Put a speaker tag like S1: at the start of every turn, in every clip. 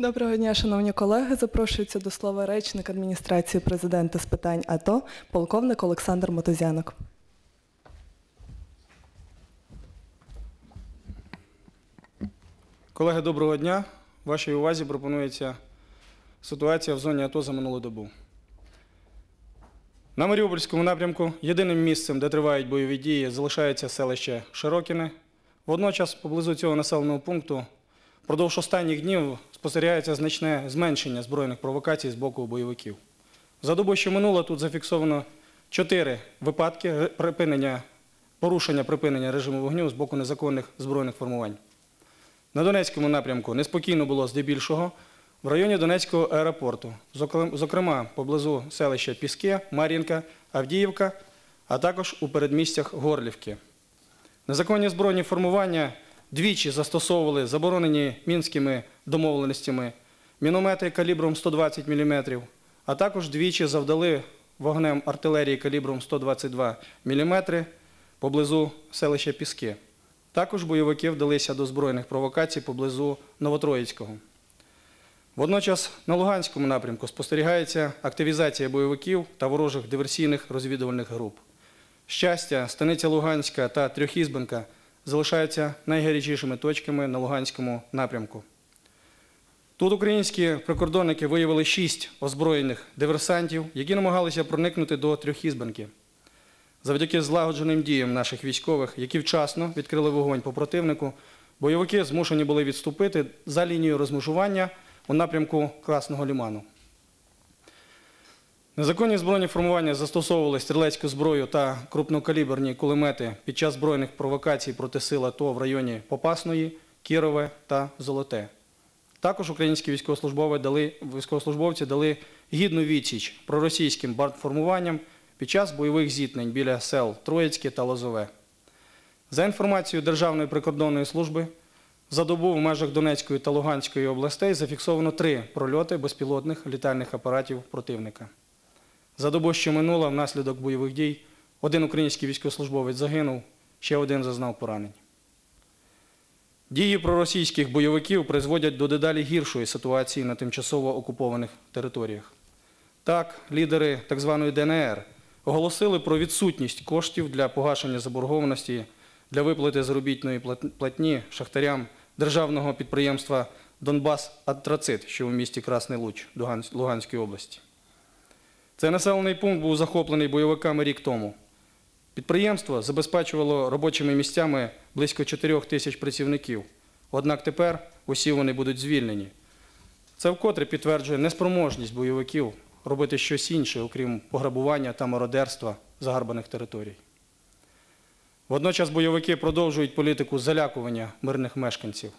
S1: Доброго дня, шановні колеги. Запрошується до слова речник адміністрації президента з питань АТО, полковник Олександр Мотозянок.
S2: Колеги, доброго дня. Вашій увазі пропонується ситуація в зоні АТО за минулу добу. На Маріупольському напрямку єдиним місцем, де тривають бойові дії, залишається селище Широкіне. Водночас, поблизу цього населеного пункту, впродовж останніх днів спостерігається значне зменшення збройних провокацій з боку бойовиків. За добу, що минуло, тут зафіксовано чотири випадки припинення, порушення припинення режиму вогню з боку незаконних збройних формувань. На Донецькому напрямку неспокійно було здебільшого в районі Донецького аеропорту, зокрема поблизу селища Піски, Мар'їнка, Авдіївка, а також у передмістях Горлівки. Незаконні збройні формування двічі застосовували заборонені мінськими домовленостями міномети калібром 120 мм, а також двічі завдали вогнем артилерії калібром 122 мм поблизу селища Піски. Також бойовики вдалися до збройних провокацій поблизу Новотроїцького. Водночас на Луганському напрямку спостерігається активізація бойовиків та ворожих диверсійних розвідувальних груп. Щастя, станиця Луганська та Трьохізбенка залишаються найгарячішими точками на Луганському напрямку. Тут українські прикордонники виявили шість озброєних диверсантів, які намагалися проникнути до Трьохізбенки. Завдяки злагодженим діям наших військових, які вчасно відкрили вогонь по противнику, бойовики змушені були відступити за лінією розмежування у напрямку Красного Ліману. Незаконні збройні формування застосовували стрілецьку зброю та крупнокаліберні кулемети під час збройних провокацій проти сил АТО в районі Попасної, Кірове та Золоте. Також українські військовослужбовці дали, гідну відсіч проросійським бандформуванням під час бойових зіткнень біля сел Троїцьке та Лозове. За інформацією Державної прикордонної служби, за добу в межах Донецької та Луганської областей зафіксовано три прольоти безпілотних літальних апаратів противника. За добу, що минула, внаслідок бойових дій, один український військовослужбовець загинув, ще один зазнав поранень. Дії проросійських бойовиків призводять до дедалі гіршої ситуації на тимчасово окупованих територіях. Так, лідери так званої ДНР оголосили про відсутність коштів для погашення заборгованості для виплати заробітної платні шахтарям державного підприємства Донбас Антрацит, що у місті Красний Луч Луганської області. Цей населений пункт був захоплений бойовиками рік тому. Підприємство забезпечувало робочими місцями близько 4 тисяч працівників. Однак тепер усі вони будуть звільнені. Це вкотре підтверджує неспроможність бойовиків робити щось інше, окрім пограбування та мародерства загарбаних територій. Водночас бойовики продовжують політику залякування мирних мешканців.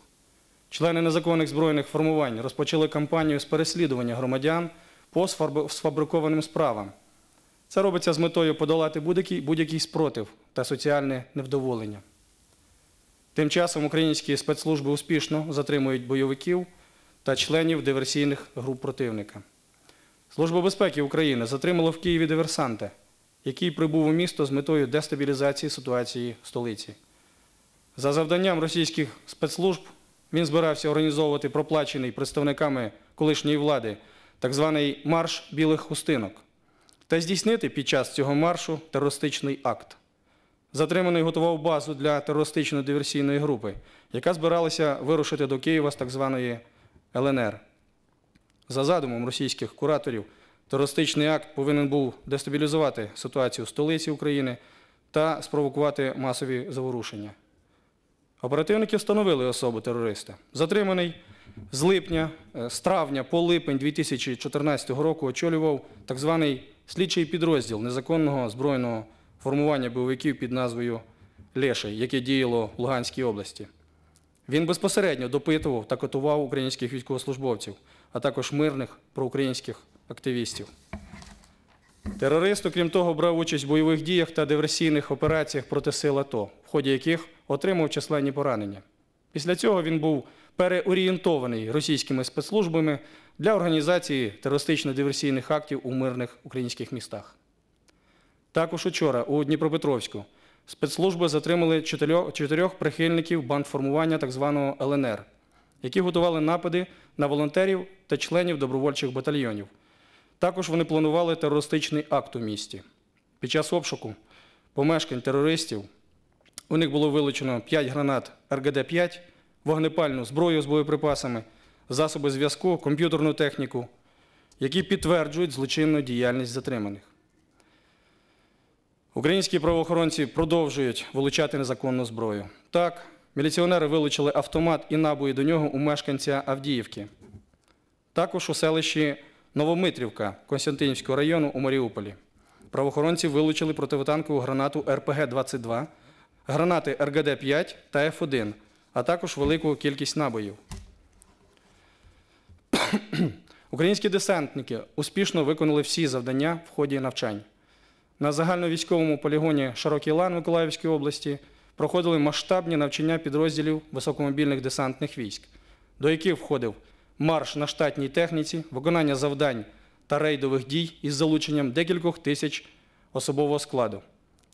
S2: Члени незаконних збройних формувань розпочали кампанію з переслідування громадян по сфабрикованим справам. Це робиться з метою подолати будь-який, спротив та соціальне невдоволення. Тим часом українські спецслужби успішно затримують бойовиків та членів диверсійних груп противника. Служба безпеки України затримала в Києві диверсанта, який прибув у місто з метою дестабілізації ситуації в столиці. За завданням російських спецслужб він збирався організовувати проплачений представниками колишньої влади так званий марш білих хустинок та здійснити під час цього маршу терористичний акт. Затриманий готував базу для терористично-диверсійної групи, яка збиралася вирушити до Києва з так званої ЛНР. За задумом російських кураторів, терористичний акт повинен був дестабілізувати ситуацію в столиці України та спровокувати масові заворушення. Оперативники встановили особу терориста. Затриманий з липня, е, з травня по липень 2014 року очолював так званий слідчий підрозділ незаконного збройного формування бойовиків під назвою Леший, яке діяло в Луганській області. Він безпосередньо допитував та катував українських військовослужбовців, а також мирних проукраїнських активістів. Терорист, окрім того, брав участь в бойових діях та диверсійних операціях проти сил АТО, в ході яких отримав численні поранення. Після цього він був переорієнтований російськими спецслужбами для організації терористично-диверсійних актів у мирних українських містах. Також учора у Дніпропетровську спецслужби затримали чотирьох, прихильників бандформування так званого ЛНР. які готували напади на волонтерів та членів добровольчих батальйонів. Також вони планували терористичний акт у місті. Під час обшуку помешкань терористів у них було вилучено 5 гранат РГД-5, вогнепальну зброю з боєприпасами, засоби зв'язку, комп'ютерну техніку, які підтверджують злочинну діяльність затриманих. Українські правоохоронці продовжують вилучати незаконну зброю. Так, міліціонери вилучили автомат і набої до нього у мешканця Авдіївки. Також у селищі Новомитрівка Константинівського району у Маріуполі. Правоохоронці вилучили противотанкову гранату РПГ-22, гранати РГД-5 та Ф1, а також велику кількість набоїв. Українські десантники успішно виконали всі завдання в ході навчань. На загальновійськовому полігоні Широкий Лан Миколаївської області проходили масштабні навчання підрозділів високомобільних десантних військ, до яких входив марш на штатній техніці, виконання завдань та рейдових дій із залученням декількох тисяч особового складу.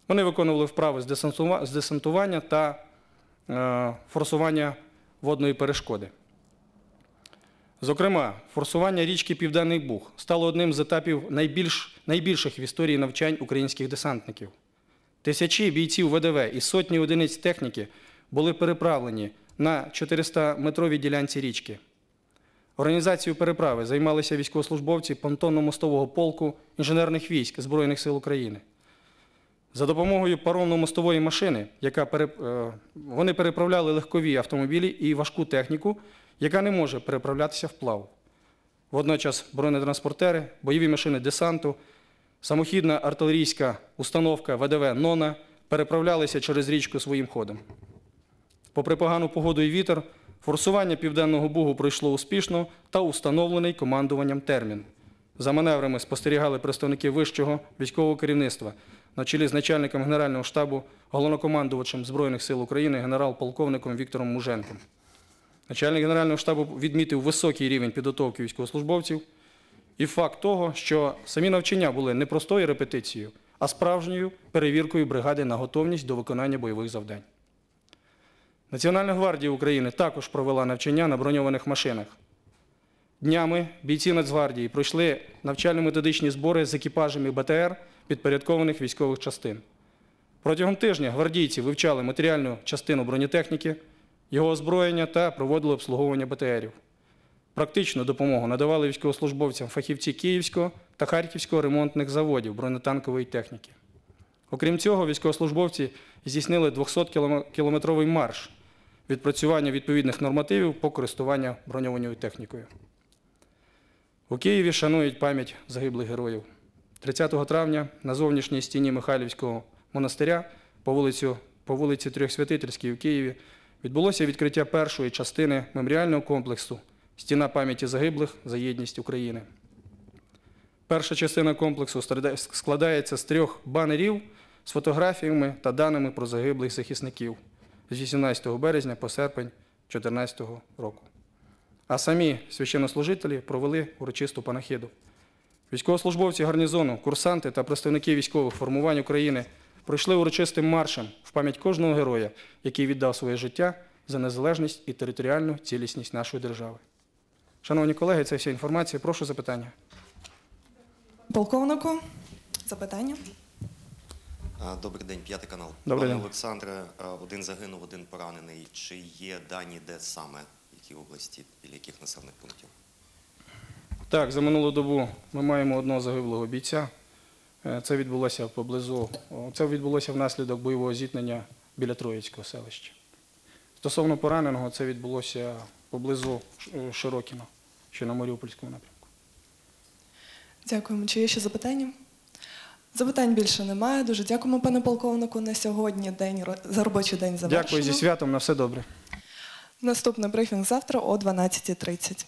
S2: Вони виконували вправи з десантува- з десантування та е, форсування водної перешкоди. Зокрема, форсування річки Південний Буг стало одним з етапів найбільш, найбільших в історії навчань українських десантників. Тисячі бійців ВДВ і сотні одиниць техніки були переправлені на 400-метровій ділянці річки. Організацією переправи займалися військовослужбовці понтонно-мостового полку інженерних військ Збройних сил України. За допомогою паромно-мостової машини, яка пере... е, вони переправляли легкові автомобілі і важку техніку, яка не може переправлятися вплав. Водночас бронетранспортери, бойові машини десанту, самохідна артилерійська установка ВДВ «Нона» переправлялися через річку своїм ходом. Попри погану погоду і вітер, форсування Південного Бугу пройшло успішно та установлений командуванням термін. За маневрами спостерігали представники вищого військового керівництва на чолі з начальником Генерального штабу, головнокомандувачем Збройних сил України генерал-полковником Віктором Муженком. Начальник Генерального штабу відмітив високий рівень підготовки військовослужбовців і факт того, що самі навчання були не простою репетицією, а справжньою перевіркою бригади на готовність до виконання бойових завдань. Національна гвардія України також провела навчання на броньованих машинах. Днями бійці Нацгвардії пройшли навчально-методичні збори з екіпажами БТР підпорядкованих військових частин. Протягом тижня гвардійці вивчали матеріальну частину бронетехніки, його озброєння та проводили обслуговування БТРів. Практичну допомогу надавали військовослужбовцям фахівці Київського та Харківського ремонтних заводів бронетанкової техніки. Окрім цього, військовослужбовці здійснили 200-кілометровий марш відпрацювання відповідних нормативів по користуванню броньованою технікою. У Києві шанують пам'ять загиблих героїв. 30 травня на зовнішній стіні Михайлівського монастиря по вулицю, по вулиці Трьохсвятительській у Києві відбулося відкриття першої частини меморіального комплексу Стіна пам'яті загиблих за єдність України. Перша частина комплексу складається з трьох банерів з фотографіями та даними про загиблих захисників з 18 березня по серпень 2014 року. А самі священнослужителі провели урочисту панахиду. Військовослужбовці гарнізону, курсанти та представники військових формувань України пройшли урочистим маршем в пам'ять кожного героя, який віддав своє життя за незалежність і територіальну цілісність нашої держави. Шановні колеги, це вся інформація. Прошу запитання.
S1: Полковнику, запитання.
S3: Добрий день, п'ятий канал.
S2: Добрий
S3: Пане
S2: день.
S3: Олександре, один загинув, один поранений. Чи є дані, де саме, які області, біля яких населених пунктів?
S2: Так, за минулу добу ми маємо одного загиблого бійця. Е, Це відбулося поблизу. Це відбулося внаслідок бойового зіткнення біля Троїцького селища. Стосовно пораненого, це відбулося поблизу Ш- Широкіно, що на Маріупольському напрямку.
S1: Дякуємо. Чи є ще запитання? Запитань більше немає. Дуже дякуємо, пане полковнику. На сьогодні день за робочий день завершено.
S2: Дякую зі святом, на все добре.
S1: Наступний брифінг завтра о 12.30.